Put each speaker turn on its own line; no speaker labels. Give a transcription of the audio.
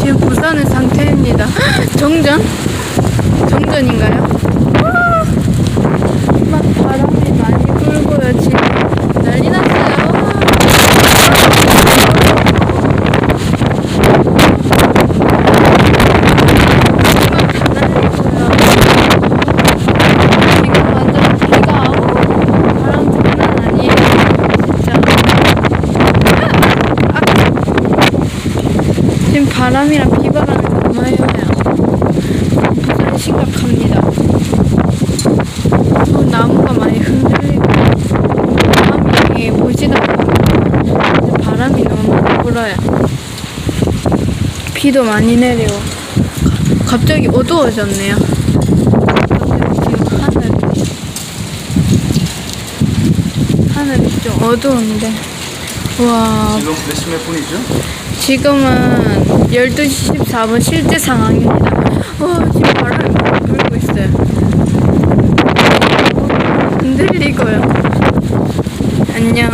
지금 부산의 상태입니다. 정전? 정전인가요? 아! 막 바람이 많이 불고요. 지금 난리 났어요. 지금 완전 비가 오고 바람 장난 아니에요. 진짜. 지금 바람이랑 비바람이 너무 해요. 부산 심각합니다. 어, 나무가 많이 흔들리고 바람이 보지도 않고 바람이 너무 불어요. 비도 많이 내리고 가- 갑자기 어두워졌네요. 갑자기 하늘이 좀 어두운데 와
지금 몇 시 몇 분이죠?
지금은 12시 14분 실제 상황입니다. 어, 지금 바람이 불고 있어요. 흔들리고요. 안녕.